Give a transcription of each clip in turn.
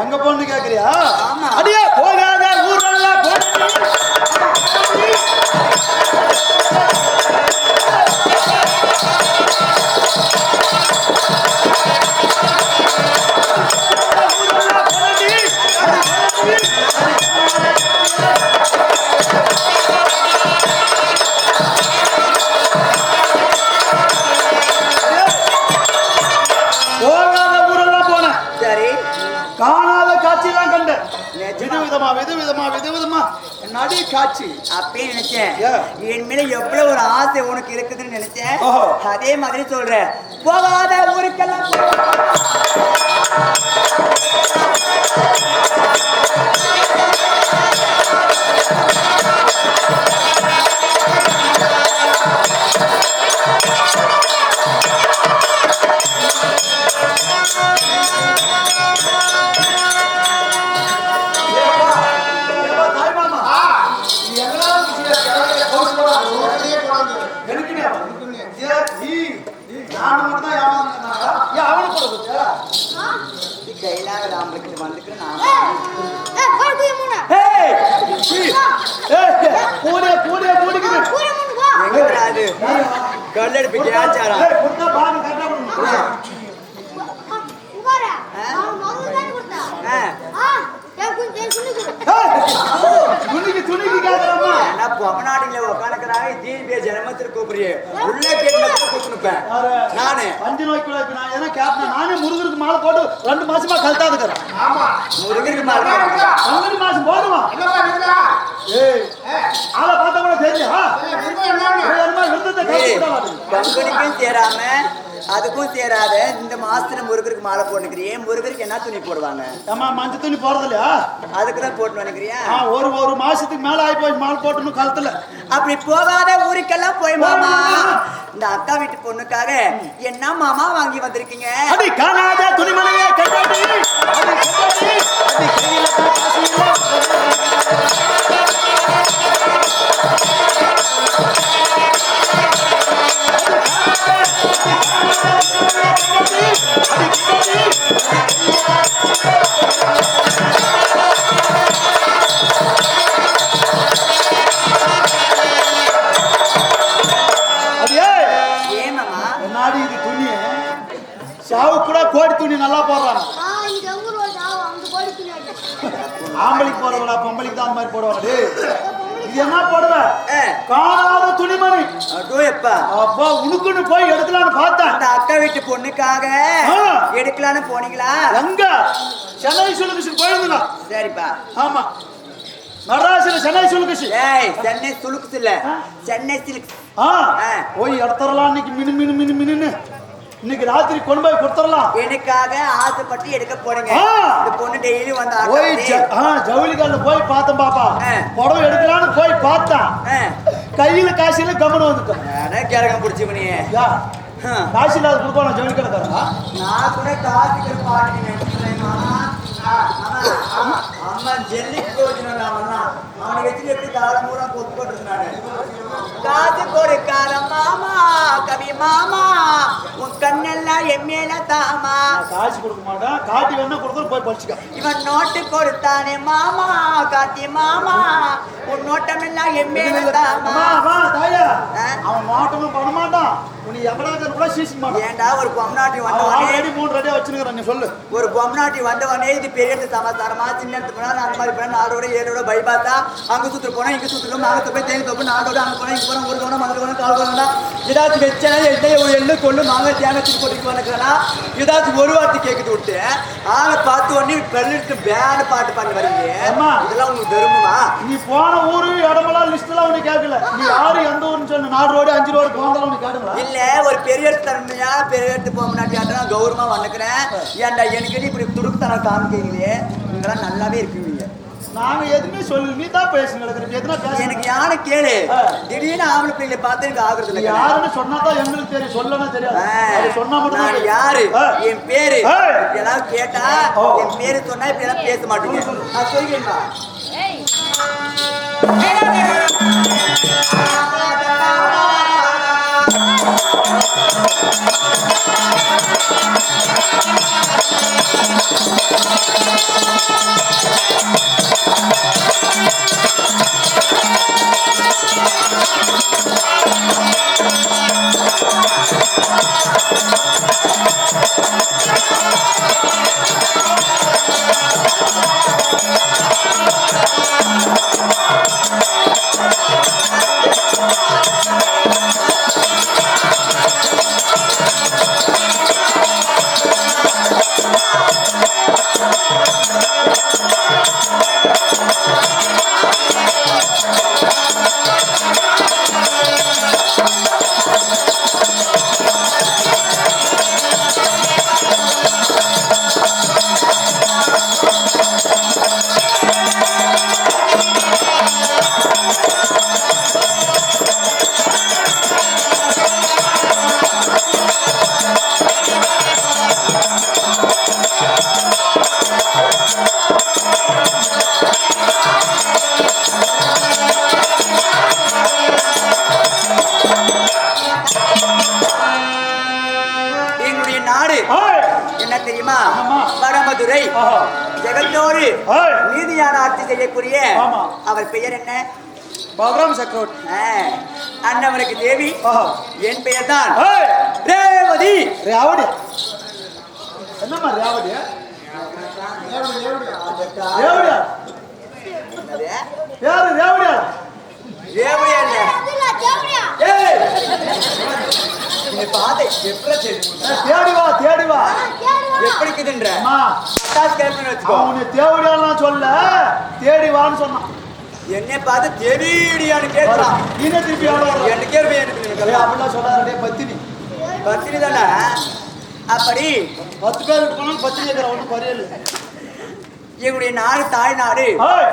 எங்க பொண்ணு கேக்குறியா ஆமா. அடியே போகாத விதமா வித விதமா வித விதமா. நடி காட்சி அப்பயே நினைச்சேன்? என் மேல எவ்வளவு ஒரு ஆசை உனக்கு இருக்குதுன்னு நினைச்சேன். அதே மாதிரி சொல்றேன். போகாத ஊருக்கெல்லாம் கைலாக ராமலுக்கு வந்துக்கு நான் ஏய் ஏய் பூனே எங்க வராது கல்லெடுப்பு கேச்சாரா ஆ கூப்பிடுறியே உள்ள கேட்டு கூப்பிட்டுப்பேன் யாரு? நானு. அஞ்சு நோய்க்குள்ள இப்ப நான் எதனா கேட்டேன் நானே முருகருக்கு மாலை போட்டு ரெண்டு மாசமா கழுத்தா இருக்கிறேன் முருகருக்கு மாலை பங்குனி மாசம் போதுமா ஏய் ஆளை பார்த்தா கூட தெரியும். பங்குனிக்கும் சேராம அதுக்கும் சேராத இந்த மாசத்துல முருகருக்கு மாலை போட்டுக்கிறியே முருகருக்கு என்ன துணி போடுவாங்க? ஏம்மா மஞ்சள் துணி போறது இல்லையா அதுக்கு தான் போட்டு நினைக்கிறியா? ஒரு ஒரு மாசத்துக்கு மேல ஆகி போய் மாலை போட்டுன்னு கழுத்துல. அப்படி போகாத ஊருக்கெல்லாம் போய் மாமா. இந்த அக்கா வீட்டு பொண்ணுக்காக என்ன மாமா வாங்கி வந்திருக்கீங்க? அடி காணாத துணிமலையே கண்டாடி ஆம்பளைக்கு போடுறவடா பொம்பளைக்கு தான் அந்த மாதிரி போடுவாங்க டேய், இது என்ன போடுவ? காணாத துணிமணி. அதோ எப்பா அப்பா. உனக்குன்னு போய் எடுக்கலாம்னு பார்த்தேன். அந்த அக்கா வீட்டு பொண்ணுக்காக ஆ. எடுக்கலான்னு போனீங்களா? எங்க? சென்னை சுலுகசி போயிருந்தா சரிப்பா. ஆமா. நடராசில சென்னை சுலுகசி ஏய் சென்னை சுலுக்ஸ் இல்ல சென்னை சில்க்ஸ் ஆ. போய் எடுத்துடலாம் இன்னைக்கு. மினு மினு மினு மினுன்னு. இன்னைக்கு ராத்திரி கொண்டு போய் கொடுத்துடலாம். எனக்காக ஆசைப்பட்டு எடுக்க போறீங்க. இந்த பொண்ணு டெய்லி வந்து போய் ஆட்டாது. ஜ- ஆ, ஜவுளி கடையில போய் பார்த்தேன் பாப்பா. புடவை எடுக்கலாம்னு போய் பார்த்தேன். கையில காசில கம்மனு வந்துட்டேன். அட கிழக்கம் பிடிச்சி யா ஆ. காசு இல்லாத கொடுக்கணும் ஜவுளி கடைக்காரா நான் கூட காசுக்கு பாட்டு அம்மா ஜெல்லி கோஜினா அவனை வச்சு எப்படி தாளம் பூரா கொத்து போட்டுருந்தாரு காசு கொடுக்காத மாமா கவி மாமா உன் கண்ணெல்லாம் என் மேல தாமா. காசு கொடுக்க மாட்டேன். காட்டி வேணா கொடுத்துட்டு போய் படிச்சுக்க. இவன் நோட்டு கொடுத்தானே மாமா காத்தி மாமா. உன் நோட்டமெல்லாம் என் மேல தாமா. தாயா. அவன் மாட்டமும் பண்ண மாட்டான் உன்னை எவ்வளவு கூட மாட்டான். ஏன்டா ஒரு பொம்நாட்டி வந்தவனே மூணு ரெடியா வச்சுருக்கிறேன் நீ சொல்லு. ஒரு பொம்நாட்டி வந்தவனே இது பெரிய சமாச்சாரமா சின்ன இடத்து போனா அந்த மாதிரி போனா நாலோட ஏழோட பைபாத்தா அங்க சுத்துட்டு போனா இங்க சுத்துட்டு நாங்க போய் தேங்க தப்பு நாலோட அங்க போனா இங்க போனா ஒரு கவனம் மதுரை கவனம் கால் கவனம் ஏதாச்சும் வச்சா எண்ணெய் ஒரு எள்ளு கொண்டு மாங்க தேங்கத்துக்கு போட்டு வந்துக்கிறா ஏதாச்சும் ஒரு வார்த்தை கேட்குது விட்டு ஆளை பார்த்து உடனே பெல்லிட்டு பேனு பாட்டு பாடி வரீங்க. இதெல்லாம் உங்களுக்கு தருமமா நீ போன ஊரு இடமெல்லாம் லிஸ்ட் எல்லாம் உனக்கு கேட்கல நீ யாரு எந்த ஊருன்னு சொன்ன நாலு ரோடு அஞ்சு ரோடு போனதெல்லாம் உனக்கு கேட்கல இல்ல ஒரு பெரிய தன்மையா பெரிய இடத்து போக முன்னாடி கௌரவமா வந்துக்கிறேன் ஏன்டா எனக்கு இப்படி துடுக்குத்தனம் காமிக்கிறீங்களே? நீங்களாம் நல்லாவே இருக்கீங்க. நாங்க எதுவுமே சொல்லு நீ தான் பேசுங்க எதுனா பேச எனக்கு யானை கேளு. திடீர்னு ஆம்பளை பிள்ளைகளை பார்த்து எனக்கு ஆகுறது இல்லை யாருன்னு சொன்னா தான் எங்களுக்கு தெரியும். சொல்லனா தெரியாது. சொன்னா மட்டும் நான் யாரு. என் பேரு? எல்லாம் கேட்டா. என் பேரு சொன்னா இப்படி எல்லாம் பேச மாட்டீங்க. நான் எங்களுடைய ஜெகத்தோடு நீதியான ஆட்சி செய்யக்கூடிய. அவர் பெயர் என்ன? பலராம் சக்கரவர்த்தி ஆ, அண்ணவருக்கு தேவி. என் பெயர் தான் ரேவதி. ரேவடி என்னம்மா ரேவடி ரேவடியா? யாரு ரேவடியா ரேவதி அல்ல ஏய்! நீ பாதை தெரியும்? தேடி வா தேடி வா. எப்படி இருக்குதுன்ற? வச்சுக்கோ. அவன் சொல்ல. தேடி வான்னு சொன்னான். என்னை பார்த்து தேவிடியான்னு கேட்கலாம் நீனே திருப்பி எவ்வளோ வர? எனக்கே. அப்படிலாம் சொல்லாதே பத்தினி. பத்தினி தானே? அப்படி பத்து பேர் போனாலும் பத்தினி இருக்கிற ஒன்றும் குறையல. எங்களுடைய நாடு தாய்நாடு.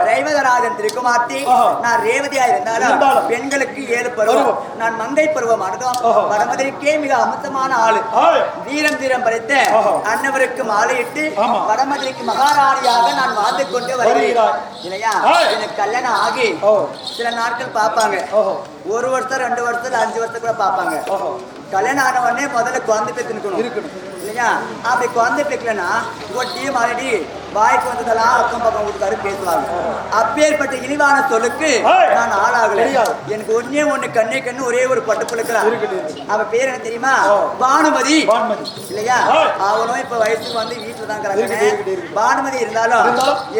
ரேவதராஜன் திருக்குமார்த்தி. நான் ரேவதியா இருந்தாலும். பெண்களுக்கு ஏழு பருவம் பருவம். நான் மங்கை பருவமானதும் ஆஹா. வடமதுரைக்கே மிக அமுத்தமான ஆளு வீரம் தீரம் படைத்த. அன்னவருக்கு மாலையிட்டு. வடமதுரைக்கு மகாராணியாக நான் வாழ்ந்து கொண்டு வருகிறேன். இல்லையா. எனக்கு கல்யாணம் ஆகி சில நாட்கள் பார்ப்பாங்க ஒரு வருஷம் ரெண்டு வருஷம் இல்ல அஞ்சு வருஷம் கூட பார்ப்பாங்க கல்யாணம் ஆன உடனே முதல்ல குழந்தை பெற்றுக்கணும் இருக்கணும். இல்லையா அப்படி குழந்தை பெக்கலன்னா ஒட்டி மறுபடி வாய்க்கு வந்ததெல்லாம் அக்கம் பக்கம் வீட்டுக்காரு பேசுவாங்க அப்பேற்பட்ட இழிவான சொல்லுக்கு. நான் ஆளாகல. எனக்கு ஒன்னே ஒண்ணு கண்ணே கண்ணு ஒரே ஒரு பட்டு பிள்ளைக்கிறான். அவ பேர் என்ன தெரியுமா. பானுமதி. இல்லையா. அவனும் இப்ப வயசுக்கு வந்து வீட்டுல தான். பானுமதி இருந்தாலும்?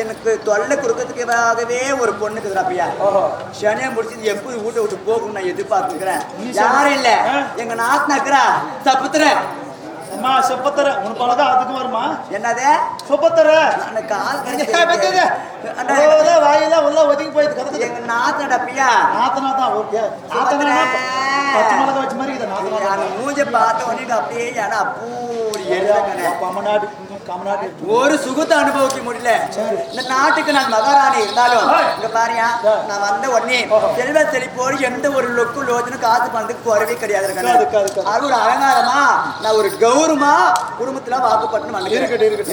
எனக்கு தொல்லை கொடுக்கறதுக்காகவே ஒரு பொண்ணுக்கு இருக்கிறாப்பியா ஓஹோ சனியா முடிச்சு எப்படி வீட்டை விட்டு போகணும்னு நான் எதிர்பார்த்துக்கிறேன் யாரும் இல்ல? எங்க நாத்தனாக்குறா சப்புத்துற அம்மா செப்பத்தர. உன் பழகம் அதுக்கு வருமா? என்னது? சொப்பத்தர. அந்த கால் வாயில உள்ள ஒதுங்கி போயிட்டு கதை எங்க நாத்தனடப்பியா நாத்தனா தான் ஓகே. நாத்தனா பச்சை மிளகா வச்ச மாதிரி இது நாத்தனா மூஞ்ச பார்த்த உடனே அப்படியே ஏன்னா அப்பூரி எழுதுக்கணே கமநாடு கமநாடு ஒரு சுகத்தை அனுபவிக்க முடியல. இந்த நாட்டுக்கு நான் மகாராணி இருந்தாலும். இங்க பாரியா. நான் வந்த உடனே. செல்வ செழிப்போடு எந்த ஒரு லொக்கு லோச்சனும் காசு பணத்துக்கு குறவே கிடையாது. அது ஒரு அலங்காரமா நான் ஒரு கௌரவமா குடும்பத்துல வாக்குப்பட்டு.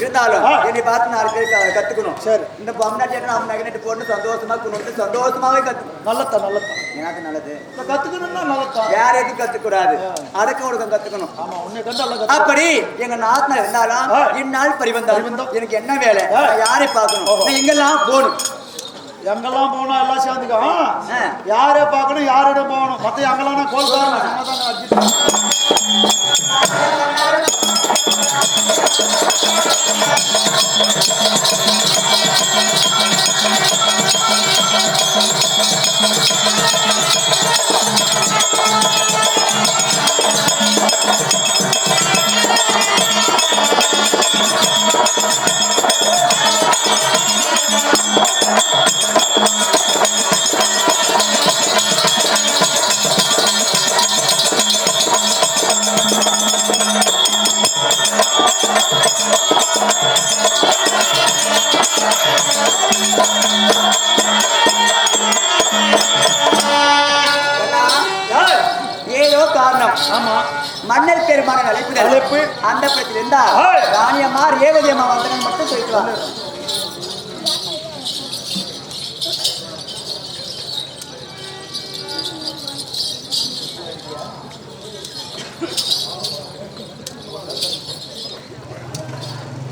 இருந்தாலும். என்னை பார்த்து நாலு பேர் கத்துக்கணும் சரி. இந்த பொம்னாட்டி நம்ம நகனட்டு போட்டு சந்தோஷமா கொண்டு சந்தோஷமாவே கத்துக்கணும் நல்லத்தா நல்லத்தா எனக்கு நல்லது கத்துக்கணும்னா நல்லத்தா வேற எதுவும் கத்துக்கூடாது ஆ. அடக்கம் ஒடுக்கம் கத்துக்கணும் அப்படி எங்க நாத்தனா இருந்தாலும். இந்நாள் பரிவந்தம். எனக்கு என்ன வேலை. நான் யாரை பார்க்கணும். நான் எங்கெல்லாம் போகணும் எங்கெல்லாம் போகணும் எல்லாம் சேர்ந்துக்கோ. யாரை பார்க்கணும் யாரிடம் போகணும் மத்த எங்கெல்லாம் கோல் பாருங்க பெருமான அழைப்பு. அந்த படத்தில் இருந்தா ஏய். ராணியம்மா ரேவதி அம்மா வந்தனன் மட்டும் சொல்லிட்டு வாங்க